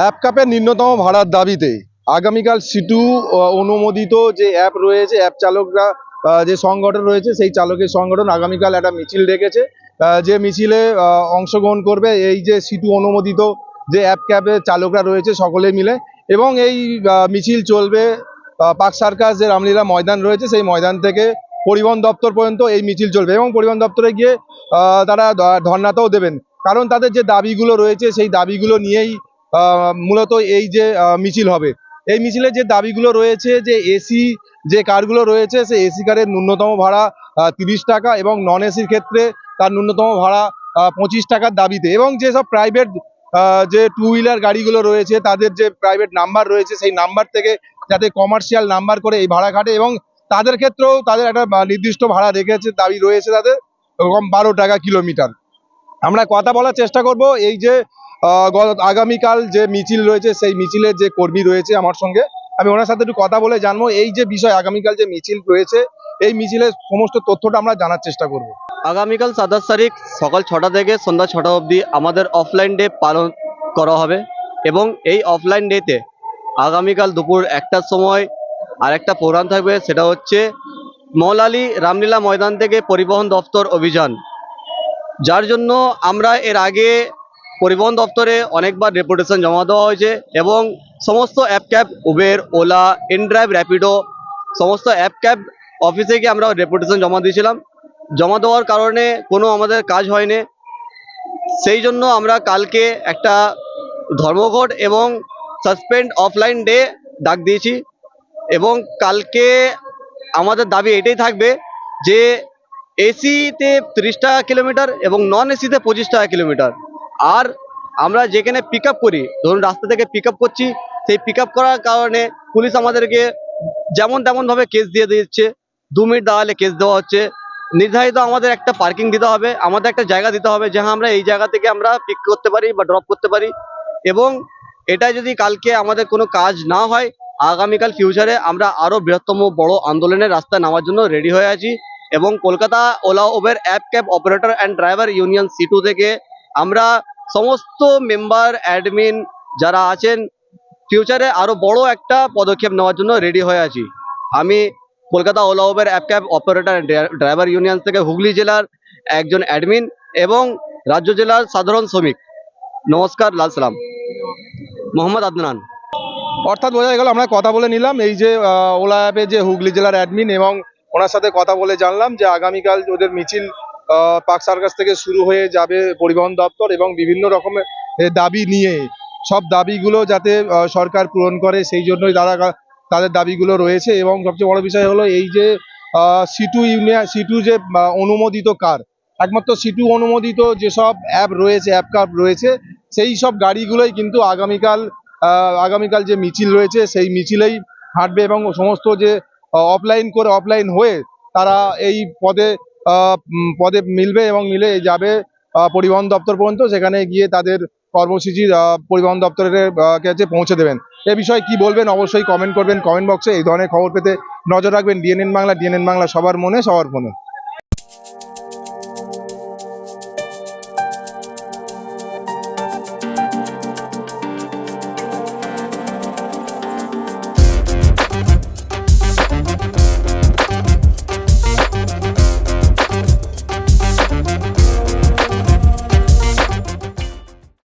App কাপের ন্যূনতম ভাড়ার দাবিতে আগামীকাল সিটু অনুমোদিত যে অ্যাপ রয়েছে, অ্যাপ চালকরা যে সংগঠন রয়েছে, সেই চালকের সংগঠন আগামীকাল একটা মিছিল ডেকেছে। যে মিছিলে অংশগ্রহণ করবে এই যে সিটু অনুমোদিত যে অ্যাপ ক্যাবের চালকরা রয়েছে সকলে মিলে এবং এই মিছিল চলবে পাক সার্কাস যে রামলীলা ময়দান রয়েছে, সেই ময়দান থেকে পরিবহন দপ্তর পর্যন্ত এই মিছিল চলবে এবং পরিবহন দপ্তরে গিয়ে তারা ধর্নাতেও দেবেন। কারণ তাদের যে দাবিগুলো রয়েছে, সেই দাবিগুলো নিয়েই মূলত এই যে মিছিল হবে। এই মিছিলের যে দাবিগুলো রয়েছে, যে এসি যে কারগুলো রয়েছে সে এসি কারের ন্যূনতম ভাড়া তিরিশ টাকা এবং নন এসির ক্ষেত্রে তার ন্যূনতম ভাড়া পঁচিশ টাকার দাবিতে। এবং যেসব প্রাইভেট যে টু হুইলার গাড়িগুলো রয়েছে, তাদের যে প্রাইভেট নাম্বার রয়েছে, সেই নাম্বার থেকে যাতে কমার্শিয়াল নাম্বার করে এই ভাড়া কাটে এবং তাদের ক্ষেত্রেও তাদের একটা নির্দিষ্ট ভাড়া রেখেছে, দাবি রয়েছে তাদের, এরকম বারো টাকা কিলোমিটার আমরা কথা বলার চেষ্টা করব, এই যে আগামীকাল যে মিছিল রয়েছে, সেই মিছিলের যে কর্মী রয়েছে আমার সঙ্গে, আমি ওনার সাথে একটু কথা বলে জানব। এই যে বিষয়, আগামীকাল যে মিছিল রয়েছে, এই মিছিলের সমস্ত তথ্যটা আমরা জানার চেষ্টা করব। আগামীকাল সাতাশ তারিখ সকাল ছটা থেকে সন্ধ্যা ছটা অবধি আমাদের অফলাইন ডে পালন করা হবে এবং এই অফলাইন ডেতে আগামীকাল দুপুর একটার সময় আরেকটা প্রোগ্রাম থাকবে, সেটা হচ্ছে মৌলালি রামলীলা ময়দান থেকে পরিবহন দপ্তর অভিযান। যার জন্য আমরা এর আগে পরিবহন দপ্তরে অনেকবার রেপুটেশন জমা দেওয়া হয়েছে এবং সমস্ত app cab Uber Ola InDrive Rapido সমস্ত অ্যাপ ক্যাব অফিসে গিয়ে আমরা রেপুটেশন জমা দিয়েছিলাম। জমা দেওয়ার কারণে কোনো আমাদের কাজ হয়নি। সেই জন্য আমরা কালকে একটা ধর্মঘট এবং সাসপেন্ড অফলাইন ডে ডাক দিয়েছি এবং কালকে আমাদের দাবি এটাই থাকবে যে এসিতে তিরিশ টাকা কিলোমিটার এবং নন এসিতে পঁচিশ টাকা কিলোমিটার আর আমরা যেখানে পিক করি, ধরুন রাস্তা থেকে পিক করছি, সেই পিক করার কারণে পুলিশ আমাদেরকে যেমন তেমনভাবে কেস দিয়ে দিচ্ছে। দু মিনিট দাঁড়ালে কেস দেওয়া হচ্ছে। নির্ধারিত আমাদের একটা পার্কিং দিতে হবে, আমাদের একটা জায়গা দিতে হবে যে হ্যাঁ আমরা এই জায়গা থেকে আমরা পিক করতে পারি বা ড্রপ করতে পারি। এবং এটা যদি কালকে আমাদের কোনো কাজ না হয়, আগামীকাল ফিউচারে আমরা আরও বৃহত্তম বড় আন্দোলনের রাস্তায় নামার জন্য রেডি হয়ে আছি। এবং Kolkata Ola Uber app cab operator and driver union CITU থেকে আমরা সমস্ত মেম্বার অ্যাডমিন যারা আছেন ফিউচারে আরও বড় একটা পদক্ষেপ নেওয়ার জন্য রেডি হয়ে আছি। আমি Kolkata Ola Uber app cab operator driver union থেকে হুগলি জেলার একজন অ্যাডমিন এবং রাজ্য জেলার সাধারণ শ্রমিক। নমস্কার, লাল সালাম। মোহাম্মদ আদনান। অর্থাৎ বোঝা গেল, আমরা কথা বলে নিলাম। এই যে ওলা অ্যাপে যে হুগলি জেলার অ্যাডমিন এবং ওনার সাথে কথা বলে জানলাম যে আগামীকাল ওদের মিছিল পার্ক সার্কাস থেকে শুরু হয়ে যাবে পরিবহন দপ্তর এবং বিভিন্ন রকমের দাবি নিয়ে। সব দাবিগুলো যাতে সরকার পূরণ করে, সেই জন্যই তারা তাদের দাবিগুলো রয়েছে এবং সবচেয়ে বড় বিষয় হলো এই যে সিটু ইউনিয়ন সিটু যে অনুমোদিত কার, একমাত্র সিটু অনুমোদিত যেসব অ্যাপ রয়েছে, অ্যাপ কার রয়েছে, সেই সব গাড়িগুলোই কিন্তু আগামীকাল আগামীকাল যে মিছিল রয়েছে, সেই মিছিলেই হাঁটবে এবং সমস্ত যে অফলাইন করে অফলাইন হয়ে তারা এই পদে পদে মিলবে এবং মিলে যাবে পরিবহন দপ্তর পর্যন্ত, সেখানে গিয়ে তাদের কর্মসূচি পরিবহন দপ্তরের কাছে পৌঁছে দেবেন। এ বিষয়ে কি বলবেন অবশ্যই কমেন্ট করবেন কমেন্ট বক্সে এই ধরনের খবর পেতে নজর রাখবেন। ডিএনএন বাংলা ডিএনএন বাংলা সবার মনে, সবার ফোনে।